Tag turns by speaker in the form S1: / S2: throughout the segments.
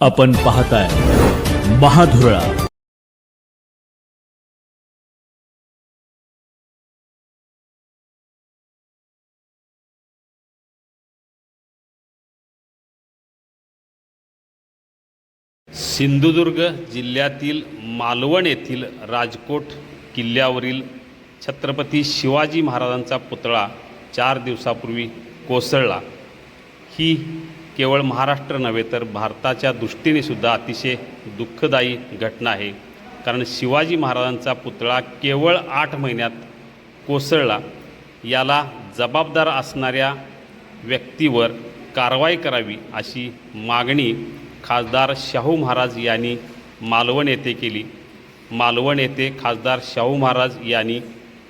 S1: आपण पाहताय महाधुरळा.
S2: सिंधुदुर्ग जिल्ह्यातील मालवण येथील राजकोट किल्ल्यावरील छत्रपती शिवाजी महाराजांचा पुतळा चार दिवसापूर्वी कोसळला. ही केवळ महाराष्ट्र नव्हे तर भारताच्या दृष्टीनेसुद्धा अतिशय दुःखदायी घटना आहे. कारण शिवाजी महाराजांचा पुतळा केवळ आठ महिन्यात कोसळला. याला जबाबदार असणाऱ्या व्यक्तीवर कारवाई करावी अशी मागणी खासदार शाहू महाराज यांनी मालवण येथे केली. मालवण येथे खासदार शाहू महाराज यांनी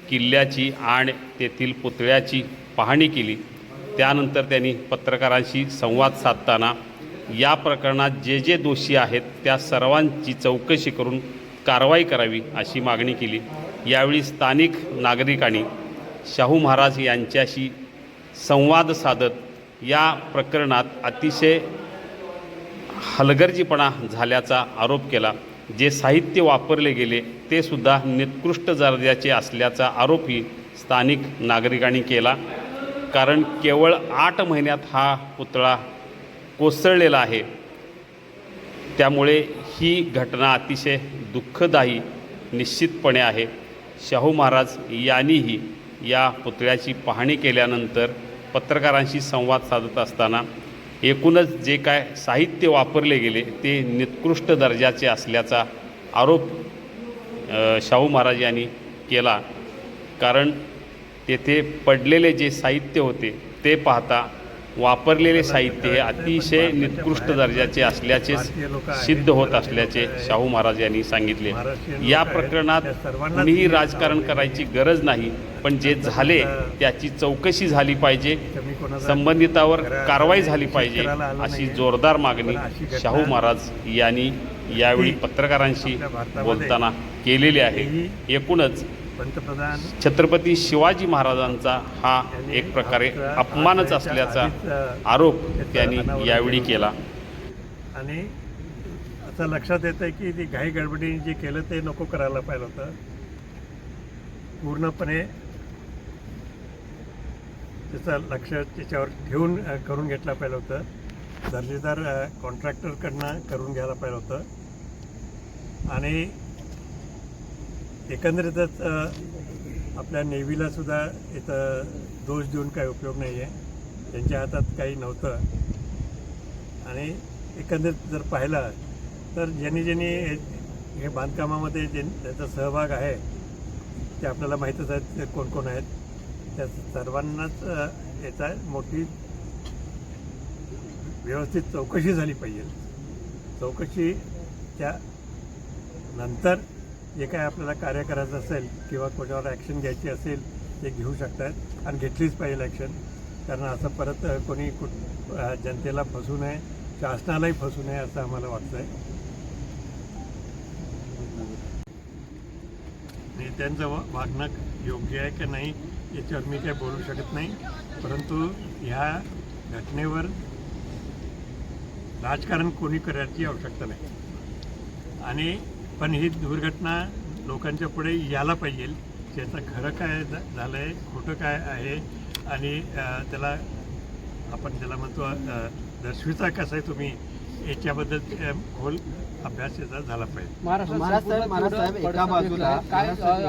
S2: किल्ल्याची आणि तेथील पुतळ्याची पाहणी केली. त्यानंतर त्यांनी पत्रकारांशी संवाद साधताना या प्रकरणात जे जे दोषी आहेत त्या सर्वांची चौकशी करून कारवाई करावी अशी मागणी केली. यावेळी स्थानिक नागरिकांनी शाहू महाराज यांच्याशी संवाद साधत या प्रकरणात अतिशय हलगर्जीपणा झाल्याचा आरोप केला. जे साहित्य वापरले गेले ते सुद्धा निकृष्ट दर्जाचे असल्याचा आरोपही स्थानिक नागरिकांनी केला. कारण केवळ आठ महिन्यात हा पुतळा कोसळलेला आहे. त्यामुळे ही घटना अतिशय दुःखदायी निश्चितपणे आहे. शाहू महाराज यांनीही या पुतळ्याची पाहणी केल्यानंतर पत्रकारांशी संवाद साधत असताना एकूणच जे काय साहित्य वापरले गेले ते निकृष्ट दर्जाचे असल्याचा आरोप शाहू महाराज यांनी केला. कारण तेथे पडलेले जे साहित्य होते ते पाहता वापरलेले साहित्य हे अतिशय निकृष्ट दर्जाचे असल्याचेच सिद्ध होत असल्याचे शाहू महाराज यांनी सांगितले. या प्रकरणात कुणीही राजकारण करायची गरज नाही पण जे झाले त्याची चौकशी झाली पाहिजे संबंधितावर कारवाई झाली पाहिजे अशी जोरदार मागणी शाहू महाराज यांनी यावेळी पत्रकारांशी बोलताना केलेली आहे. एकूणच
S3: पंतप्रधान
S2: छत्रपती शिवाजी महाराजांचा हा एक प्रकारे अपमानच असल्याचा आरोप त्यांनी यावेळी केला.
S3: आणि असं लक्षात येतं आहे की ती घाई गडबडीने जे केलं ते नको करायला पाहिजे होतं. पूर्णपणे त्याचं लक्ष त्याच्यावर ठेवून करून घेतलं पाहिजे होतं. दर्जेदार कॉन्ट्रॅक्टरकडनं करून घ्यायला पाहिजे होतं. आणि एकंदरीतच आपल्या नेव्हीला सुद्धा इथं दोष देऊन काही उपयोग नाही आहे त्यांच्या हातात काही नव्हतं. आणि एकंदरीत जर पाहिलं तर ज्यांनी ज्यांनी हे- हे बांधकामामध्ये जे त्याचा सहभाग आहे ते आपल्याला माहीतच आहेत ते कोण कोण आहेत. त्या सर्वांनाच याचा मोठी व्यवस्थित चौकशी झाली पाहिजे. चौकशी त्या नंतर जे काय आपल्याला कार्य करायचं असेल किंवा कोणावर ॲक्शन घ्यायची असेल ते घेऊ शकतात आणि घेतलीच पाहिजे ॲक्शन कारण असं परत कोणी कुठ जनतेला फसू नये शासनालाही फसू नये असं आम्हाला वाटतं आहे नेत्यांचं वागणं योग्य आहे की नाही याच्यावर मी काही बोलू शकत नाही. परंतु ह्या घटनेवर राजकारण कोणी करायची आवश्यकता नाही. आणि पण ही दुर्घटना लोकांच्या पुढे यायला पाहिजे. त्याचं खरं काय झालं आहे खोटं काय आहे आणि त्याला आपण त्याला म्हणतो दर्शविता कसं आहे तुम्ही? याच्याबद्दल खोल अभ्यास याचा झाला पाहिजे.
S4: महाराज एका बाजूला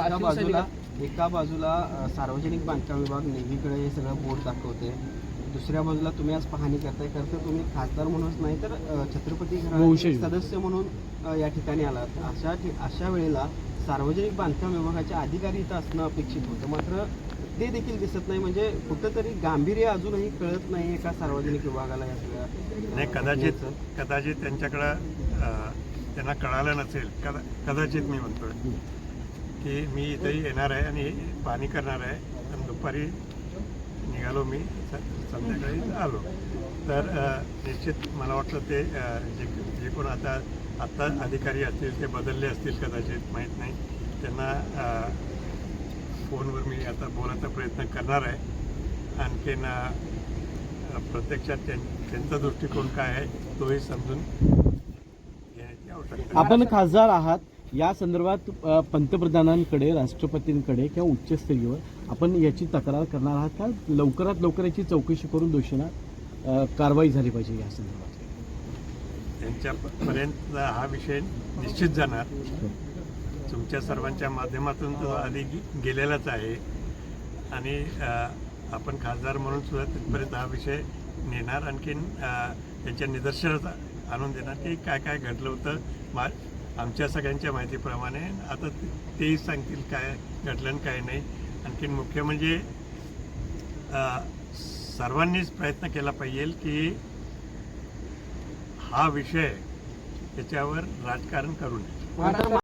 S4: एका बाजूला एका बाजूला सार्वजनिक बांधकाम विभाग नेव्हीकडे हे सगळं बोर्ड दाखवते दुसऱ्या बाजूला तुम्ही आज पाहणी करताय. खरं तर तुम्ही खासदार म्हणूनच नाही तर छत्रपती घराण्याचे सदस्य म्हणून या ठिकाणी आलात. अशा ठि- अशा वेळेला सार्वजनिक बांधकाम विभागाचे अधिकारी इथं असणं अपेक्षित होतं. मात्र ते देखील दिसत नाही. म्हणजे कुठंतरी गांभीर्य अजूनही कळत नाही एका सार्वजनिक विभागाला या सगळ्या
S3: कदाचित. कदाचित त्यांच्याकडं त्यांना कळालं नसेल. कदा कदाचित मी म्हणतोय की मी इथंही येणार आहे आणि पाणी करणार आहे. आणि दुपारी निघालो मी स- संध्याकाळी आलो. तर निश्चित मला वाटतं ते जे जे कोण आता आत्ता अधिकारी असतील ते बदलले असतील कदाचित माहीत नाही. त्यांना फोनवर मी आता बोलायचा प्रयत्न करणार आहे. आणखीन प्रत्यक्षात त्यां- त्यांचा दृष्टिकोन काय आहे तोही समजून होतं
S5: आपण खासदार आहात. या संदर्भात पंतप्रधानांकडे राष्ट्रपतींकडे किंवा उच्चस्तरीयवर आपण याची तक्रार करणार आहात. का लवकरात लवकर याची चौकशी करून दोषींना कारवाई झाली पाहिजे या संदर्भात.
S3: त्यांच्यापर्यंत हा विषय निश्चित जाणार. तुमच्या सर्वांच्या माध्यमातून तो आधी गेलेलाच आहे. आणि आपण खासदार म्हणून सुद्धा तिथपर्यंत हा विषय नेणार. आणखीन त्यांच्या निदर्शनात आणून देणार की काय काय घडलं होतं. मा आमच्या सगळ्यांच्या माहितीप्रमाणे आता तेही सांगतील काय घडलं आणि काय नाही. आणखीन मुख्य म्हणजे सर्वांनीच प्रयत्न केला पाहिजे की हा विषय त्याच्यावर राजकारण करू नये.